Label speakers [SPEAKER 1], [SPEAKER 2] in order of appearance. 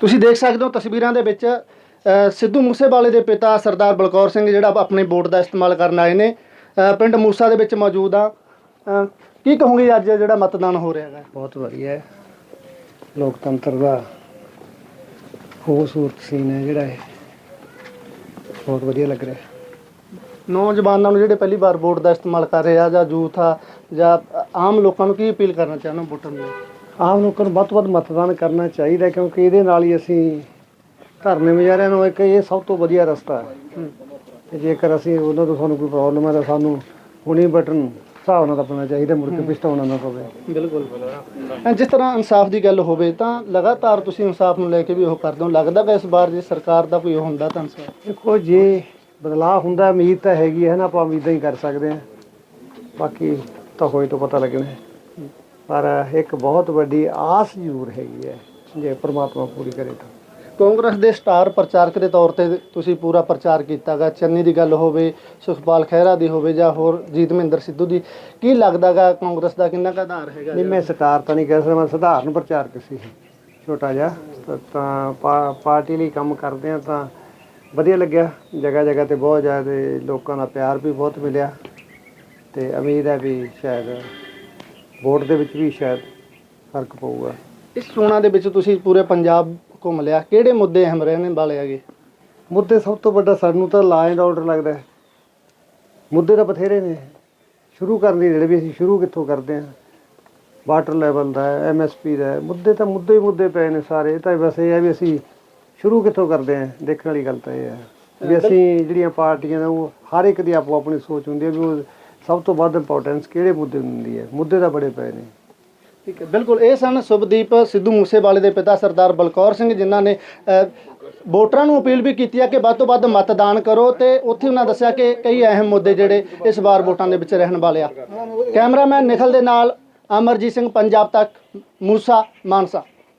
[SPEAKER 1] ਤੁਸੀਂ ਦੇਖ ਸਕਦੇ ਹੋ ਤਸਵੀਰਾਂ ਦੇ ਵਿੱਚ ਸਿੱਧੂ ਮੂਸੇਵਾਲੇ ਦੇ ਪਿਤਾ ਸਰਦਾਰ ਬਲਕੌਰ ਸਿੰਘ ਜਿਹੜਾ ਆਪਣੇ ਵੋਟ ਦਾ ਇਸਤੇਮਾਲ ਕਰਨ ਆਏ ਨੇ। ਪਿੰਡ ਮੂਸਾ ਦੇ ਵਿੱਚ ਮੌਜੂਦ ਆ। ਕੀ ਕਹੋਗੇ ਅੱਜ ਜਿਹੜਾ ਮਤਦਾਨ ਹੋ ਰਿਹਾ ਹੈਗਾ?
[SPEAKER 2] ਬਹੁਤ ਵਧੀਆ ਹੈ। ਲੋਕਤੰਤਰ ਦਾ ਖੂਬਸੂਰਤ ਸੀਨ ਹੈ ਜਿਹੜਾ ਇਹ। ਬਹੁਤ ਵਧੀਆ ਲੱਗ ਰਿਹਾ ਹੈ।
[SPEAKER 1] ਨੌਜਵਾਨਾਂ ਨੂੰ ਜਿਹੜੇ ਪਹਿਲੀ ਵਾਰ ਵੋਟ ਦਾ ਇਸਤੇਮਾਲ ਕਰ ਰਹੇ ਆ ਜਾਂ ਯੂਥ ਆ ਜਾਂ ਆਮ ਲੋਕਾਂ ਨੂੰ ਕੀ ਅਪੀਲ ਕਰਨਾ ਚਾਹੁੰਦੇ ਹੋ ਵੋਟਰ ਨੂੰ
[SPEAKER 2] ਆਮ ਲੋਕਾਂ ਨੂੰ ਵੱਧ ਤੋਂ ਵੱਧ ਮਤਦਾਨ ਕਰਨਾ ਚਾਹੀਦਾ ਕਿਉਂਕਿ ਇਹਦੇ ਨਾਲ ਹੀ ਅਸੀਂ ਧਰਨੇ ਮੁਜ਼ਾਹਰਿਆਂ ਨੂੰ ਇੱਕ ਇਹ ਸਭ ਤੋਂ ਵਧੀਆ ਰਸਤਾ ਹੈ। ਤੇ ਜੇਕਰ ਅਸੀਂ ਉਹਨਾਂ ਤੋਂ ਸਾਨੂੰ ਕੋਈ ਪ੍ਰੋਬਲਮ ਹੈ ਤਾਂ ਸਾਨੂੰ ਹੁਣੀ ਬਟਨ ਹਿਸਾਬ ਨਾਲ ਦਬਣਾ ਚਾਹੀਦਾ ਮੁੜ ਕੇ ਪਿਛਤਾਉਣਾ ਨਾ ਪਵੇ।
[SPEAKER 1] ਬਿਲਕੁਲ। ਜਿਸ ਤਰ੍ਹਾਂ ਇਨਸਾਫ ਦੀ ਗੱਲ ਹੋਵੇ ਤਾਂ ਲਗਾਤਾਰ ਤੁਸੀਂ ਇਨਸਾਫ ਨੂੰ ਲੈ ਕੇ ਵੀ ਉਹ ਕਰਦੇ ਹੋ। ਲੱਗਦਾ ਕਿ ਇਸ ਵਾਰ ਜੇ ਸਰਕਾਰ ਦਾ ਕੋਈ ਉਹ ਹੁੰਦਾ ਤਾਂ ਇਨਸਾਫ।
[SPEAKER 2] ਦੇਖੋ ਜੇ ਬਦਲਾਅ ਹੁੰਦਾ ਉਮੀਦ ਤਾਂ ਹੈਗੀ ਹੈ ਨਾ ਆਪਾਂ ਉਮੀਦਾਂ ਹੀ ਕਰ ਸਕਦੇ ਹਾਂ। ਬਾਕੀ ਤਾਂ ਹੋਏ ਤੋਂ ਪਤਾ ਲੱਗਣਾ ਹੈ। ਪਰ ਇੱਕ ਬਹੁਤ ਵੱਡੀ ਆਸ ਜ਼ਰੂਰ ਹੈਗੀ ਹੈ ਜੇ ਪ੍ਰਮਾਤਮਾ ਪੂਰੀ ਕਰੇ ਤਾਂ।
[SPEAKER 1] ਕਾਂਗਰਸ ਦੇ ਸਟਾਰ ਪ੍ਰਚਾਰਕ ਦੇ ਤੌਰ ਤੇ ਤੁਸੀਂ ਪੂਰਾ ਪ੍ਰਚਾਰ ਕੀਤਾਗਾ ਚੰਨੀ ਦੀ ਗੱਲ ਹੋਵੇ ਸੁਖਪਾਲ ਖਹਿਰਾ ਦੀ ਹੋਵੇ ਜਾਂ ਹੋਰ ਜੀਤ ਮਹਿੰਦਰ ਸਿੱਧੂ ਦੀ ਕੀ ਲੱਗਦਾਗਾ ਕਾਂਗਰਸ ਦਾ ਕਿੰਨਾ ਕੁ ਆਧਾਰ ਹੈਗਾ
[SPEAKER 2] ਨਹੀਂ ਮੈਂ ਸਟਾਰ ਤਾਂ ਨਹੀਂ ਕਹਿ ਸਕਦਾ ਮੈਂ ਸਧਾਰਨ ਪ੍ਰਚਾਰਕ ਸੀ। ਛੋਟਾ ਜਿਹਾ ਤਾਂ- ਤਾਂ ਪਾ- ਪਾਰਟੀ ਲਈ ਕੰਮ ਕਰਦੇ ਆ ਤਾਂ ਵਧੀਆ ਲੱਗਿਆ। ਜਗ੍ਹਾ ਜਗ੍ਹਾ ਤੇ ਬਹੁਤ ਜ਼ਿਆਦਾ ਲੋਕਾਂ ਦਾ ਪਿਆਰ ਵੀ ਬਹੁਤ ਮਿਲਿਆ। ਤੇ ਉਮੀਦ ਹੈ ਵੀ ਸ਼ਾਇਦ ਵੋਟ ਦੇ ਵਿੱਚ ਵੀ ਸ਼ਾਇਦ ਫ਼ਰਕ ਪਊਗਾ।
[SPEAKER 1] ਇਸ ਚੋਣਾਂ ਦੇ ਵਿੱਚ ਤੁਸੀਂ ਪੂਰੇ ਪੰਜਾਬ ਘੁੰਮ ਲਿਆ। ਕਿਹੜੇ ਮੁੱਦੇ ਅਹਿਮ ਰਹਿਣ ਵਾਲੇ ਹੈਗੇ
[SPEAKER 2] ਮੁੱਦੇ ਸਭ ਤੋਂ ਵੱਡਾ ਸਾਨੂੰ ਤਾਂ ਲਾ ਐਂਡ ਆਰਡਰ ਲੱਗਦਾ ਹੈ। ਮੁੱਦੇ ਤਾਂ ਬਥੇਰੇ ਨੇ। ਸ਼ੁਰੂ ਕਰਨ ਦੀ ਜਿਹੜੇ ਵੀ ਅਸੀਂ ਸ਼ੁਰੂ ਕਿੱਥੋਂ ਕਰਦੇ ਹਾਂ? ਵਾਟਰ ਲੈਵਲ ਦਾ ਐਮਐਸਪੀ ਦਾ। ਮੁੱਦੇ ਤਾਂ ਮੁੱਦੇ ਹੀ ਮੁੱਦੇ ਪਏ ਨੇ ਸਾਰੇ। ਇਹ ਤਾਂ ਬਸ ਇਹ ਹੈ ਵੀ ਅਸੀਂ ਸ਼ੁਰੂ ਕਿੱਥੋਂ ਕਰਦੇ ਹਾਂ? ਦੇਖਣ ਵਾਲੀ ਗੱਲ ਤਾਂ ਇਹ ਹੈ। ਵੀ ਅਸੀਂ ਜਿਹੜੀਆਂ ਪਾਰਟੀਆਂ ਨੇ ਉਹ ਹਰ ਇੱਕ ਦੀ ਆਪੋ ਆਪਣੀ ਸੋਚ ਹੁੰਦੀ ਹੈ ਵੀ ਉਹ ਸਭ ਤੋਂ ਵੱਧ ਇੰਪੋਰਟੈਂਸ ਕਿਹੜੇ ਮੁੱਦੇ ਨੂੰ ਦਿੰਦੀ ਹੈ? ਮੁੱਦੇ ਤਾਂ ਬੜੇ ਪਏ ਨੇ।
[SPEAKER 1] ਠੀਕ ਹੈ, ਬਿਲਕੁਲ। ਇਹ ਸਨ ਸੁਭਦੀਪ ਸਿੱਧੂ ਮੂਸੇਵਾਲੇ ਦੇ ਪਿਤਾ ਸਰਦਾਰ ਬਲਕੌਰ ਸਿੰਘ, ਜਿਨ੍ਹਾਂ ਨੇ ਵੋਟਰਾਂ ਨੂੰ ਅਪੀਲ ਵੀ ਕੀਤੀ ਹੈ ਕਿ ਵੱਧ ਤੋਂ ਵੱਧ ਮਤਦਾਨ ਕਰੋ ਤੇ ਉੱਥੇ ਉਹਨਾਂ ਦੱਸਿਆ ਕਿ ਕਈ ਅਹਿਮ ਮੁੱਦੇ ਜਿਹੜੇ ਇਸ ਵਾਰ ਵੋਟਾਂ ਦੇ ਵਿੱਚ ਰਹਿਣ ਵਾਲੇ ਆ। ਕੈਮਰਾਮੈਨ ਨਿਖਲ ਦੇ ਨਾਲ ਅਮਰਜੀਤ ਸਿੰਘ, ਪੰਜਾਬ ਤੱਕ, ਮੂਸਾ ਮਾਨਸਾ।